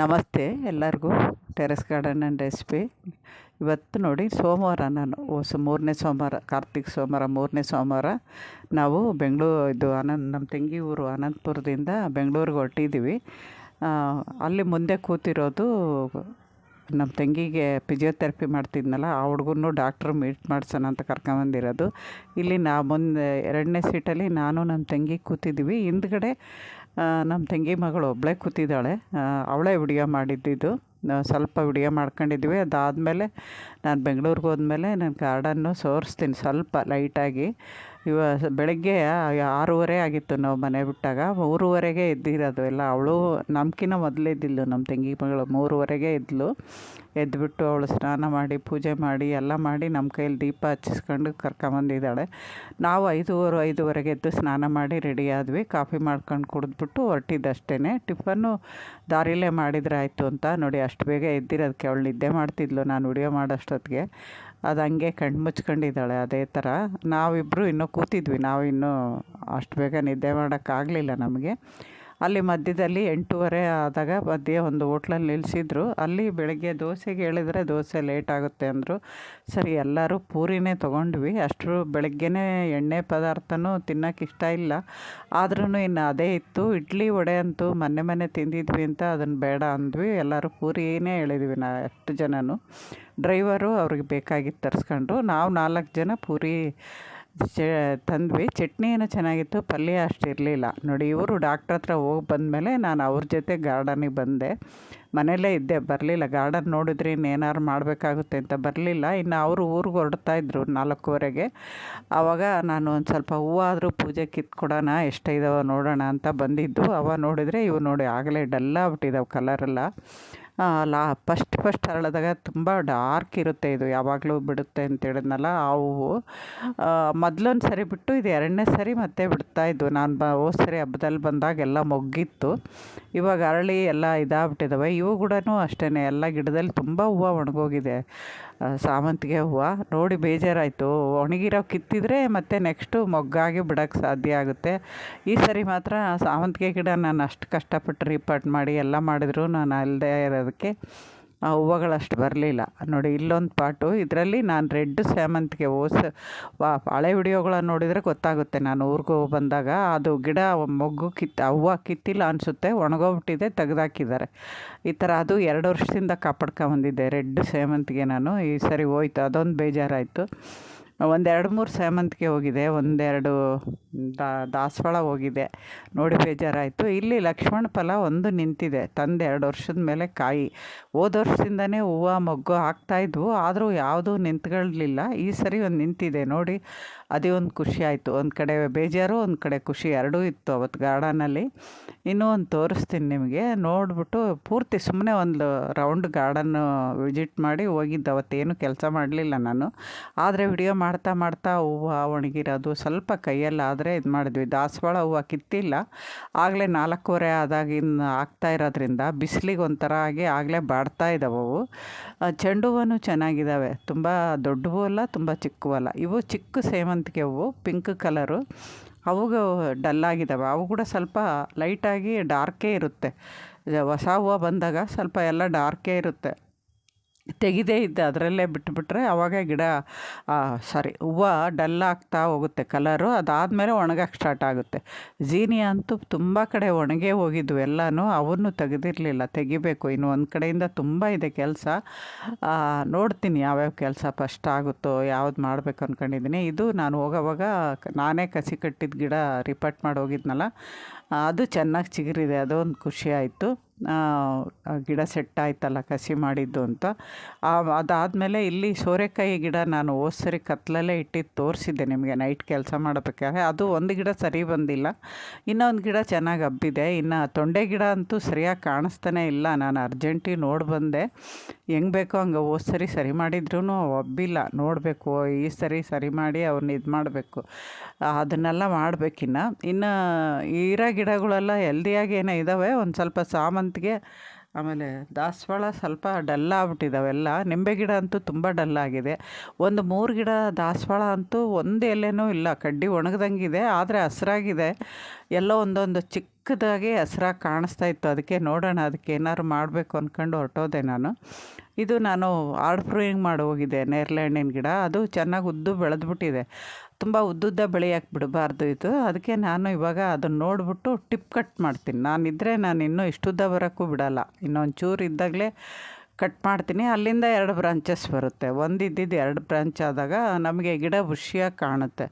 ನಮಸ್ತೆ ಎಲ್ಲರಿಗೂ terrace garden and recipe. ಇವತ್ತು ನೋಡಿ ಸೋಮವಾರ ನಾನು ಹೊಸ ಮೂರನೇ ಸೋಮವಾರ, ಕಾರ್ತಿಕ್ ಸೋಮವಾರ, ಮೂರನೇ ಸೋಮವಾರ ನಾವು ಬೆಂಗಳೂರು, ಇದು ಅನಂತ್, ನಮ್ಮ ತಂಗಿ ಊರು ಅನಂತಪುರದಿಂದ ಬೆಂಗಳೂರಿಗೆ ಹೊರಟಿದ್ದೀವಿ. ಅಲ್ಲಿ ಮುಂದೆ ಕೂತಿರೋದು ನಮ್ಮ ತಂಗಿಗೆ ಫಿಸಿಯೋಥೆರಪಿ ಮಾಡ್ತಿದ್ನಲ್ಲ, ಆ ಹುಡುಗನು ಡಾಕ್ಟ್ರ್ ಮೀಟ್ ಮಾಡ್ಸೋಣ ಅಂತ ಕರ್ಕೊಂಬಂದಿರೋದು. ಇಲ್ಲಿ ನಾ ಮುಂದೆ ಎರಡನೇ ಸೀಟಲ್ಲಿ ನಾನು, ನಮ್ಮ ತಂಗಿ ಕೂತಿದ್ದೀವಿ. ಹಿಂದ್ಗಡೆ ನಮ್ಮ ತಂಗಿ ಮಗಳು ಒಬ್ಬಳೇ ಕೂತಿದ್ದಾಳೆ. ಅವಳೇ ವಿಡಿಯೋ ಮಾಡಿದ್ದಿದ್ದು. ಸ್ವಲ್ಪ ವಿಡಿಯೋ ಮಾಡ್ಕೊಂಡಿದ್ವಿ. ಅದಾದಮೇಲೆ ನಾನು ಬೆಂಗಳೂರಿಗೆ ಹೋದ್ಮೇಲೆ ನಾನು ಗಾರ್ಡನ್ನು ಸೋರಿಸ್ತೀನಿ ಸ್ವಲ್ಪ ಲೈಟಾಗಿ. ಇವ ಬೆಳಗ್ಗೆ ಆರೂವರೆ ಆಗಿತ್ತು ನಾವು ಮನೆ ಬಿಟ್ಟಾಗ. ಮೂರುವರೆಗೆ ಎದ್ದಿರೋದು ಎಲ್ಲ. ಅವಳು ನಮ್ಕಿನ್ನ ಮೊದಲೇ ಇದ್ದಿದ್ದು ನಮ್ಮ ತಂಗಿ ಮಗಳು ಮೂರುವರೆಗೆ ಇದ್ಲು ಎದ್ದುಬಿಟ್ಟು ಅವಳು ಸ್ನಾನ ಮಾಡಿ, ಪೂಜೆ ಮಾಡಿ, ಎಲ್ಲ ಮಾಡಿ ನಮ್ಮ ಕೈಯಲ್ಲಿ ದೀಪ ಹಚ್ಚಿಸ್ಕೊಂಡು ಕರ್ಕೊಂಬಂದಿದ್ದಾಳೆ. ನಾವು ಐದೂವರೆ, ಐದುವರೆಗೆ ಎದ್ದು ಸ್ನಾನ ಮಾಡಿ ರೆಡಿ ಆದ್ವಿ. ಕಾಫಿ ಮಾಡ್ಕೊಂಡು ಕುಡಿದ್ಬಿಟ್ಟು ಹೊರಟಿದ್ದಷ್ಟೇ ಟಿಫನ್ನು ದಾರಿಲೇ ಮಾಡಿದ್ರೆ ಆಯಿತು ಅಂತ ನೋಡಿ, ಅಷ್ಟು ಬೇಗ ಎದ್ದಿರೋದಕ್ಕೆ ಅವಳು ನಿದ್ದೆ ಮಾಡ್ತಿದ್ಲು. ನಾನು ವಿಡಿಯೋ ಮಾಡೋಷ್ಟೊತ್ತಿಗೆ ಅದು ಹಂಗೆ ಕಣ್ಣು ಮುಚ್ಕೊಂಡಿದ್ದಾಳೆ ಅದೇ ಥರ. ನಾವಿಬ್ಬರು ಇನ್ನೂ ಕೂತಿದ್ವಿ. ನಾವು ಇನ್ನೂ ಅಷ್ಟು ಬೇಗ ನಿದ್ದೆ ಮಾಡೋಕ್ಕಾಗಲಿಲ್ಲ ನಮಗೆ. ಅಲ್ಲಿ ಮಧ್ಯದಲ್ಲಿ ಎಂಟೂವರೆ ಆದಾಗ ಮಧ್ಯೆ ಒಂದು ಹೋಟ್ಲಲ್ಲಿ ನಿಲ್ಲಿಸಿದ್ರು ಅಲ್ಲಿ ಬೆಳಗ್ಗೆ ದೋಸೆಗೆ ಹೇಳಿದರೆ ದೋಸೆ ಲೇಟ್ ಆಗುತ್ತೆ ಅಂದರು. ಸರಿ, ಎಲ್ಲರೂ ಪೂರಿನೇ ತೊಗೊಂಡ್ವಿ. ಅಷ್ಟರು ಬೆಳಗ್ಗೆನೇ ಎಣ್ಣೆ ಪದಾರ್ಥನೂ ತಿನ್ನೋಕೆ ಇಷ್ಟ ಇಲ್ಲ. ಆದ್ರೂ ಇನ್ನು ಅದೇ ಇತ್ತು. ಇಡ್ಲಿ ವಡೆ ಅಂತೂ ಮೊನ್ನೆ ಮೊನ್ನೆ ತಿಂದಿದ್ವಿ ಅಂತ ಅದನ್ನು ಬೇಡ ಅಂದ್ವಿ. ಎಲ್ಲರೂ ಪೂರಿನೇ ಹೇಳಿದ್ವಿ ನಾ ಅಷ್ಟು ಜನನು. ಡ್ರೈವರು ಅವ್ರಿಗೆ ಬೇಕಾಗಿತ್ತು ತರಿಸ್ಕೊಂಡು. ನಾವು ನಾಲ್ಕು ಜನ ಪೂರಿ ಚ, ತಂದ್ವಿ. ಚಟ್ನಿ ಏನೋ ಚೆನ್ನಾಗಿತ್ತು. ಪಲ್ಯ ಅಷ್ಟು ಇರಲಿಲ್ಲ. ನೋಡಿ, ಇವರು ಡಾಕ್ಟ್ರ್ ಹತ್ರ ಹೋಗಿ ಬಂದಮೇಲೆ ನಾನು ಅವ್ರ ಜೊತೆ ಗಾರ್ಡನಿಗೆ ಬಂದೆ. ಮನೆಯಲ್ಲೇ ಇದ್ದೆ. ಬರಲಿಲ್ಲ. ಗಾರ್ಡನ್ ನೋಡಿದ್ರೆ ಇನ್ನೇನಾರು ಮಾಡಬೇಕಾಗುತ್ತೆ ಅಂತ ಬರಲಿಲ್ಲ. ಇನ್ನು ಅವರು ಊರಿಗೆ ಹೊರಡ್ತಾ ಇದ್ರು ನಾಲ್ಕೂವರೆಗೆ. ಆವಾಗ ನಾನು ಒಂದು ಸ್ವಲ್ಪ ಹೂವು ಆದರೂ ಪೂಜೆ ಕಿತ್ಕೊಡೋಣ ಎಷ್ಟಿದಾವೆ ನೋಡೋಣ ಅಂತ ಬಂದಿದ್ದು. ಅವ ನೋಡಿದರೆ ಇವು ನೋಡಿ ಆಗಲೇ ಡಲ್ಲಾಗ್ಬಿಟ್ಟಿದ್ದಾವೆ ಕಲರೆಲ್ಲ ಲಾ ಫಸ್ಟ್ ಫಸ್ಟ್ ಅರಳಿದಾಗ ತುಂಬ ಡಾರ್ಕ್ ಇರುತ್ತೆ ಇದು, ಯಾವಾಗಲೂ ಬಿಡುತ್ತೆ ಅಂತ ಹೇಳಿದ್ನಲ್ಲ, ಆ ಹೂವು. ಮೊದಲೊಂದು ಸರಿ ಬಿಟ್ಟು ಇದು ಎರಡನೇ ಸರಿ ಮತ್ತೆ ಬಿಡ್ತಾ ಇದ್ವು. ನಾನು ಬ, ಹೋದ ಸರಿ ಹಬ್ಬದಲ್ಲಿ ಬಂದಾಗ ಎಲ್ಲ ಮೊಗ್ಗಿತ್ತು. ಇವಾಗ ಅರಳಿ ಎಲ್ಲ ಇದಾಗ್ಬಿಟ್ಟಿದ್ದಾವೆ ಇವು ಕೂಡ ಅಷ್ಟೇ ಎಲ್ಲ ಗಿಡದಲ್ಲಿ ತುಂಬ ಹೂವು ಒಣಗೋಗಿದೆ. ಆ, ಸಾಮಂತಿಗೆ ಹೂವು. ನೋಡಿ ಬೇಜಾರಾಯಿತು. ಒಣಗಿರೋ ಕಿತ್ತಿದ್ರೆ ಮತ್ತೆ ನೆಕ್ಸ್ಟು ಮೊಗ್ಗಾಗಿ ಬಿಡೋಕ್ಕೆ ಸಾಧ್ಯ ಆಗುತ್ತೆ. ಈ ಸರಿ ಮಾತ್ರ ಸಾವಂತಿಗೆ ಗಿಡ ನಾನು ಅಷ್ಟು ಕಷ್ಟಪಟ್ಟು ರೀಪಾಟ್ ಮಾಡಿ ಎಲ್ಲ ಮಾಡಿದ್ರು. ನಾನು ಅಲ್ಲದೆ ಇರೋದಕ್ಕೆ. ಹೂವುಗಳಷ್ಟು ಬರಲಿಲ್ಲ. ನೋಡಿ, ಇಲ್ಲೊಂದು ಪಾಟು, ಇದರಲ್ಲಿ ನಾನು ರೆಡ್ ಸ್ಯಾಮಂತಿಗೆ ಓಸ್, ವಾ, ಹಳೆ ವಿಡಿಯೋಗಳನ್ನು ನೋಡಿದರೆ ಗೊತ್ತಾಗುತ್ತೆ. ನಾನು ಊರಿಗೆ ಬಂದಾಗ ಅದು ಗಿಡ ಮೊಗ್ಗು ಕಿತ್ತು ಹೂವು ಕಿತ್ತಿಲ್ಲ ಅನಿಸುತ್ತೆ, ಒಣಗೋಗ್ಬಿಟ್ಟಿದೆ, ತೆಗೆದಾಕಿದ್ದಾರೆ. ಈ ಥರ ಅದು ಎರಡು ವರ್ಷದಿಂದ ಕಾಪಾಡ್ಕೊಂಬಂದಿದ್ದೆ ರೆಡ್ ಸೇವಂತಿಗೆ ನಾನು. ಈ ಸರಿ ಹೋಯ್ತು, ಅದೊಂದು ಬೇಜಾರಾಯಿತು. ಒಂದೆರಡು ಮೂರು ಸೇವಂತಿಗೆ ಹೋಗಿದೆ, ಒಂದೆರಡು ದಾಸವಾಳ ಹೋಗಿದೆ. ನೋಡಿ ಬೇಜಾರಾಯಿತು. ಇಲ್ಲಿ ಲಕ್ಷ್ಮಣ ಫಲ ಒಂದು ನಿಂತಿದೆ. ತಂದೆ ಎರಡು ವರ್ಷದ ಮೇಲೆ ಕಾಯಿ. ಹೋದ ವರ್ಷದಿಂದನೇ ಹೂವು, ಮೊಗ್ಗು ಹಾಕ್ತಾಯಿದ್ವು ಆದರೂ ಯಾವುದೂ ನಿಂತ್ಕೊಳ್ಳಲಿಲ್ಲ ಈ ಸರಿ ಒಂದು ನಿಂತಿದೆ. ನೋಡಿ, ಅದೇ ಒಂದು ಖುಷಿ ಆಯಿತು. ಒಂದು ಕಡೆ ಬೇಜಾರು, ಒಂದು ಕಡೆ ಖುಷಿ. ಎರಡೂ ಇತ್ತು ಅವತ್ತು ಗಾರ್ಡನಲ್ಲಿ. ಇನ್ನೂ ಒಂದು ತೋರಿಸ್ತೀನಿ ನಿಮಗೆ. ನೋಡಿಬಿಟ್ಟು ಪೂರ್ತಿ ಸುಮ್ಮನೆ ಒಂದು ರೌಂಡ್ ಗಾರ್ಡನ್ನು ವಿಸಿಟ್ ಮಾಡಿ ಹೋಗಿದ್ದು. ಅವತ್ತೇನು ಕೆಲಸ ಮಾಡಲಿಲ್ಲ ನಾನು. ಆದರೆ ವಿಡಿಯೋ ಮಾಡ್ತಾ ಮಾಡ್ತಾ ಹೂವು ಒಣಗಿರೋದು ಸ್ವಲ್ಪ ಕೈಯಲ್ಲಿ ಆದರೆ ಇದು ಮಾಡಿದ್ವಿ ದಾಸವಾಳ ಹೂವು ಕಿತ್ತಿಲ್ಲ. ಆಗಲೇ ನಾಲ್ಕೂವರೆ ಆದಾಗಿನ ಆಗ್ತಾ ಇರೋದ್ರಿಂದ ಬಿಸಿಲಿಗೆ ಒಂಥರ ಆಗಿ ಆಗಲೇ ಬಾಡ್ತಾ ಇದ್ದಾವೆ ಅವು. ಚೆಂಡು ಹೂವನು ಚೆನ್ನಾಗಿದ್ದಾವೆ ತುಂಬ ದೊಡ್ಡವು ಅಲ್ಲ, ತುಂಬ ಚಿಕ್ಕ ಅಲ್ಲ. ಇವು ಚಿಕ್ಕ ಸೇವಂತಿಗೆ ಹೂವು, ಪಿಂಕ್ ಕಲರು. ಅವುಗೂ ಡಲ್ಲಾಗಿದ್ದಾವೆ ಅವು ಕೂಡ ಸ್ವಲ್ಪ ಲೈಟಾಗಿ ಡಾರ್ಕೇ ಇರುತ್ತೆ. ಹೊಸ ಹೂವು ಬಂದಾಗ ಸ್ವಲ್ಪ ಎಲ್ಲ ಡಾರ್ಕೇ ಇರುತ್ತೆ. ತೆಗಿದೇ ಇದ್ದ, ಅದರಲ್ಲೇ ಬಿಟ್ಟುಬಿಟ್ರೆ ಆವಾಗ ಗಿಡ ಸಾರಿ ಹೂವ ಡಲ್ ಆಗ್ತಾ ಹೋಗುತ್ತೆ ಕಲರು ಅದಾದಮೇಲೆ ಒಣಗಕ್ಕೆ ಸ್ಟಾರ್ಟ್ ಆಗುತ್ತೆ. ಜೀನಿ ಅಂತೂ ತುಂಬ ಕಡೆ ಒಣಗೇ ಹೋಗಿದ್ವು ಎಲ್ಲನೂ, ಅವನ್ನು ತೆಗೆದಿರಲಿಲ್ಲ. ತೆಗಿಬೇಕು, ಇನ್ನು ಒಂದು ಕಡೆಯಿಂದ ತುಂಬ ಇದೆ ಕೆಲಸ. ನೋಡ್ತೀನಿ ಯಾವ್ಯಾವ ಕೆಲಸ ಫಸ್ಟ್ ಆಗುತ್ತೋ, ಯಾವ್ದು ಮಾಡಬೇಕು ಅಂದ್ಕೊಂಡಿದ್ದೀನಿ ಇದು ನಾನು ಹೋಗೋವಾಗ ನಾನೇ ಕಸಿ ಕಟ್ಟಿದ ಗಿಡ ರಿಪೋರ್ಟ್ ಮಾಡಿ ಹೋಗಿದ್ನಲ್ಲ, ಅದು ಚೆನ್ನಾಗಿ ಚಿಗುರಿದೆ, ಅದೊಂದು ಖುಷಿ ಆಯಿತು. ಗಿಡ ಸೆಟ್ ಆಯ್ತಲ್ಲ ಕಸಿ ಮಾಡಿದ್ದು ಅಂತ. ಅದಾದಮೇಲೆ ಇಲ್ಲಿ ಸೋರೆಕಾಯಿ ಗಿಡ ನಾನು ಸರಿ ಕತ್ಲಲ್ಲೇ ಇಟ್ಟಿದ್ದು ತೋರಿಸಿದ್ದೆ ನಿಮಗೆ ನೈಟ್ ಕೆಲಸ ಮಾಡಬೇಕಾದ್ರೆ ಅದು ಒಂದು ಗಿಡ ಸರಿ ಬಂದಿಲ್ಲ. ಇನ್ನೊಂದು ಗಿಡ ಚೆನ್ನಾಗಿ ಹಬ್ಬಿದೆ. ಇನ್ನು ತೊಂಡೆ ಗಿಡ ಅಂತೂ ಸರಿಯಾಗಿ ಕಾಣಿಸ್ತಾನೆ ಇಲ್ಲ. ನಾನು ಅರ್ಜೆಂಟಿಗೆ ನೋಡಿ ಬಂದೆ. ಹೆಂಗೆ ಬೇಕೋ ಹಂಗೆ ಹೋದ್ ಸರಿ ಸರಿ ಮಾಡಿದ್ರೂ ಒಬ್ಬಿಲ್ಲ ನೋಡಬೇಕು, ಈ ಸರಿ ಸರಿ ಮಾಡಿ ಅವ್ರನ್ನ ಇದು ಮಾಡಬೇಕು. ಅದನ್ನೆಲ್ಲ ಮಾಡಬೇಕಿನ್ನ. ಇನ್ನು ಈರ ಗಿಡಗಳೆಲ್ಲ ಹೆಲ್ದಿಯಾಗಿ ಏನೋ ಇದ್ದಾವೆ ಒಂದು ಸ್ವಲ್ಪ ಸಾಮಂತಿಗೆ ಆಮೇಲೆ ದಾಸವಾಳ ಸ್ವಲ್ಪ ಡಲ್ ಆಗ್ಬಿಟ್ಟಿದ್ದಾವೆಲ್ಲ ನಿಂಬೆ ಗಿಡ ಅಂತೂ ತುಂಬ ಡಲ್ ಆಗಿದೆ. ಒಂದು ಮೂರು ಗಿಡ ದಾಸವಾಳ ಅಂತೂ ಒಂದು ಎಲೆನೂ ಇಲ್ಲ. ಕಡ್ಡಿ ಒಣಗ್ದಂಗಿದೆ, ಆದರೆ ಹಸ್ರಾಗಿದೆ. ಎಲ್ಲ ಒಂದೊಂದು ಚಿಕ್ಕ ಚಿಕ್ಕದಾಗಿ ಹಸ್ರಾಗಿ ಕಾಣಿಸ್ತಾ ಇತ್ತು. ಅದಕ್ಕೆ ನೋಡೋಣ, ಅದಕ್ಕೆ ಏನಾದ್ರು ಮಾಡಬೇಕು ಅಂದ್ಕೊಂಡು ಹೊರಟೋದೆ ನಾನು. ಇದು ನಾನು ಆರ್ಡ್ ಪ್ರೂವಿಂಗ್ ಮಾಡಿ ಹೋಗಿದ್ದೆ ನೇರಳೆ ಗಿಡ. ಅದು ಚೆನ್ನಾಗಿ ಉದ್ದು ಬೆಳೆದ್ಬಿಟ್ಟಿದೆ. ತುಂಬ ಉದ್ದುದ್ದ ಬೆಳೆಯಕ್ಕೆ ಬಿಡಬಾರ್ದು ಇದು. ಅದಕ್ಕೆ ನಾನು ಇವಾಗ ಅದನ್ನು ನೋಡಿಬಿಟ್ಟು ಟಿಪ್ ಕಟ್ ಮಾಡ್ತೀನಿ. ನಾನಿದ್ದರೆ ನಾನು ಇನ್ನೂ ಇಷ್ಟುದ್ದ ಬರೋಕ್ಕೂ ಬಿಡೋಲ್ಲ. ಇನ್ನೊಂದು ಚೂರು ಇದ್ದಾಗಲೇ ಕಟ್ ಮಾಡ್ತೀನಿ. ಅಲ್ಲಿಂದ ಎರಡು ಬ್ರಾಂಚಸ್ ಬರುತ್ತೆ. ಒಂದು ಇದ್ದಿದ್ದು ಎರಡು ಬ್ರಾಂಚ್ ಆದಾಗ ನಮಗೆ ಗಿಡ ಬುಷಿಯಾಗಿ ಕಾಣುತ್ತೆ.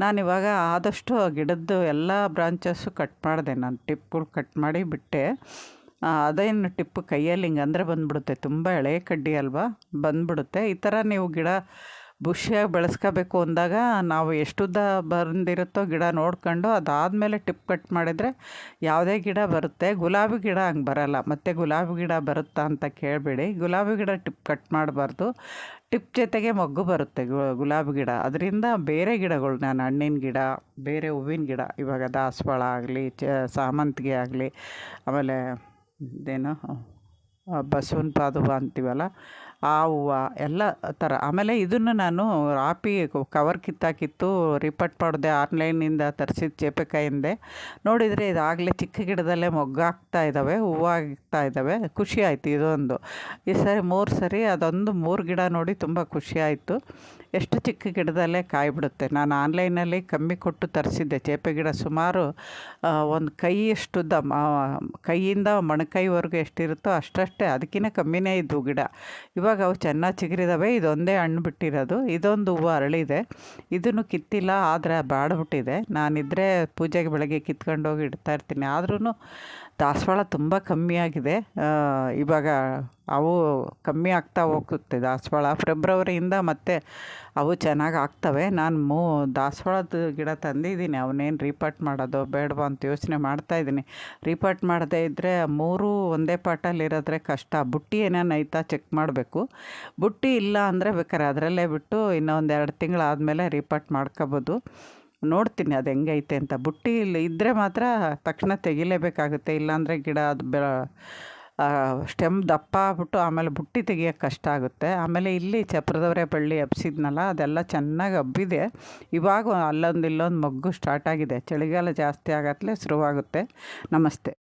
ನಾನಿವಾಗ ಆದಷ್ಟು ಆ ಗಿಡದ್ದು ಎಲ್ಲ ಬ್ರಾಂಚಸ್ಸು ಕಟ್ ಮಾಡಿದೆ. ನಾನು ಟಿಪ್ಗಳು ಕಟ್ ಮಾಡಿ ಬಿಟ್ಟೆ. ಅದೇನು ಟಿಪ್ ಕೈಯಲ್ಲಿ ಹಿಂಗೆ ಅಂದರೆ ಬಂದುಬಿಡುತ್ತೆ. ತುಂಬ ಎಳೆ ಕಡ್ಡಿ ಅಲ್ವಾ? ಬಂದುಬಿಡುತ್ತೆ. ಈ ಥರ ನೀವು ಗಿಡ ಬುಷಿಯಾಗಿ ಬೆಳೆಸ್ಕೋಬೇಕು ಅಂದಾಗ ನಾವು ಎಷ್ಟುದ್ದ ಬಂದಿರುತ್ತೋ ಗಿಡ ನೋಡ್ಕೊಂಡು ಅದಾದಮೇಲೆ ಟಿಪ್ ಕಟ್ ಮಾಡಿದರೆ ಯಾವುದೇ ಗಿಡ ಬರುತ್ತೆ. ಗುಲಾಬಿ ಗಿಡ ಹಂಗೆ ಬರಲ್ಲ. ಮತ್ತು ಗುಲಾಬಿ ಗಿಡ ಬರುತ್ತಾ ಅಂತ ಕೇಳಬೇಡಿ. ಗುಲಾಬಿ ಗಿಡ ಟಿಪ್ ಕಟ್ ಮಾಡಬಾರ್ದು. ಟಿಪ್ ಜೊತೆಗೆ ಮೊಗ್ಗು ಬರುತ್ತೆ ಗುಲಾಬಿ ಗಿಡ. ಅದರಿಂದ ಬೇರೆ ಗಿಡಗಳು, ನಾನು ಹಣ್ಣಿನ ಗಿಡ, ಬೇರೆ ಹೂವಿನ ಗಿಡ, ಇವಾಗ ದಾಸವಾಳ ಆಗಲಿ, ಚ, ಸಾಮಂತಿಗೆ ಆಗಲಿ, ಆಮೇಲೆ ಇದೇನು ಬಸವನ ಪಾದುವ ಅಂತೀವಲ್ಲ ಆ ಹೂವು ಎಲ್ಲ ಥರ ಆಮೇಲೆ ಇದನ್ನು ನಾನು ಆಪಿ ಕವರ್ ಕಿತ್ತಾಕಿತ್ತು ರಿಪಟ್ ಮಾಡಿದೆ ಆನ್ಲೈನಿಂದ ತರಿಸಿದ ಚೇಪೆಕಾಯಿಂದೆ ನೋಡಿದರೆ ಇದಾಗಲೇ ಚಿಕ್ಕ ಗಿಡದಲ್ಲೇ ಮೊಗ್ಗಾಗ್ತಾ ಇದ್ದಾವೆ ಹೂವಾಗ್ತಾ ಇದ್ದಾವೆ ಖುಷಿ ಆಯಿತು ಇದೊಂದು. ಈ ಸರಿ ಮೂರು ಸರಿ ಅದೊಂದು ಮೂರು ಗಿಡ ನೋಡಿ ತುಂಬ ಖುಷಿ ಆಯಿತು. ಎಷ್ಟು ಚಿಕ್ಕ ಗಿಡದಲ್ಲೇ ಕಾಯಿ ಬಿಡುತ್ತೆ ನಾನು ಆನ್ಲೈನಲ್ಲಿ ಕಮ್ಮಿ ಕೊಟ್ಟು ತರಿಸಿದ್ದೆ ಚೇಪೆ ಗಿಡ ಸುಮಾರು ಒಂದು ಕೈಯಷ್ಟು ದ ಕೈಯಿಂದ ಮೊಣಕೈವರೆಗೂ ಎಷ್ಟಿರುತ್ತೋ ಅಷ್ಟಷ್ಟೇ ಅದಕ್ಕಿಂತ ಕಮ್ಮಿನೇ ಇದ್ವು ಗಿಡ. ಇವಾಗ ಅವು ಚೆನ್ನಾಗಿ ಚಿಗುರಿದಾವೆ. ಇದೊಂದೇ ಹಣ್ಣು ಬಿಟ್ಟಿರೋದು. ಇದೊಂದು ಹೂವು ಅರಳಿದೆ. ಇದನ್ನು ಕಿತ್ತಿಲ್ಲ, ಆದರೆ ಬಾಡ್ಬಿಟ್ಟಿದೆ. ನಾನಿದ್ದರೆ ಪೂಜೆಗೆ ಬೆಳಗ್ಗೆ ಕಿತ್ಕೊಂಡೋಗಿ ಇಡ್ತಾ ಇರ್ತೀನಿ. ಆದ್ರೂ ದಾಸವಾಳ ತುಂಬ ಕಮ್ಮಿ ಆಗಿದೆ ಆ, ಇವಾಗ ಅವು ಕಮ್ಮಿ ಆಗ್ತಾ ಹೋಗುತ್ತೆ ದಾಸವಾಳ. ಫೆಬ್ರವರಿಯಿಂದ ಮತ್ತೆ ಅವು ಚೆನ್ನಾಗಿ ಆಗ್ತವೆ. ನಾನು ಮೂ ದಾಸವಾಳದ ಗಿಡ ತಂದಿದ್ದೀನಿ. ಅವನೇನು ರೀಪಾಟ್ ಮಾಡೋದು ಬೇಡವಾ ಅಂತ ಯೋಚನೆ ಮಾಡ್ತಾ ಇದ್ದೀನಿ. ರೀಪಾಟ್ ಮಾಡದೇ ಇದ್ದರೆ ಮೂರು ಒಂದೇ ಪಾಟಲ್ಲಿರೋದ್ರೆ ಕಷ್ಟ. ಬುಟ್ಟಿ ಏನೇನು ಐತಾ ಚೆಕ್ ಮಾಡಬೇಕು. ಬುಟ್ಟಿ ಇಲ್ಲ ಅಂದರೆ ಬೇಕಾದ್ರೆ ಅದರಲ್ಲೇ ಬಿಟ್ಟು ಇನ್ನೊಂದು ಎರಡು ತಿಂಗಳಾದಮೇಲೆ ರೀಪಾಟ್ ಮಾಡ್ಕೋಬೋದು. ನೋಡ್ತೀನಿ ಅದು ಹೆಂಗೈತೆ ಅಂತ. ಬುಟ್ಟಿ ಇಲ್ಲಿ ಇದ್ದರೆ ಮಾತ್ರ ತಕ್ಷಣ ತೆಗಿಲೇಬೇಕಾಗುತ್ತೆ. ಇಲ್ಲಾಂದರೆ ಗಿಡ ಅದು ಬೆ ಸ್ಟೆಮ್ ದಪ್ಪ ಆಗ್ಬಿಟ್ಟು ಆಮೇಲೆ ಬುಟ್ಟಿ ತೆಗಿಯೋಕ್ಕೆ ಕಷ್ಟ ಆಗುತ್ತೆ. ಆಮೇಲೆ ಇಲ್ಲಿ ಚಪ್ರದವರೆ ಬಳ್ಳಿ ಹಬ್ಸಿದ್ನಲ್ಲ, ಅದೆಲ್ಲ ಚೆನ್ನಾಗಿ ಹಬ್ಬಿದೆ. ಇವಾಗ ಅಲ್ಲೊಂದು ಇಲ್ಲೊಂದು ಮೊಗ್ಗು ಸ್ಟಾರ್ಟ್ ಆಗಿದೆ. ಚಳಿಗಾಲ ಜಾಸ್ತಿ ಆಗತ್ತಲೇ ಶುರುವಾಗುತ್ತೆ. ನಮಸ್ತೆ.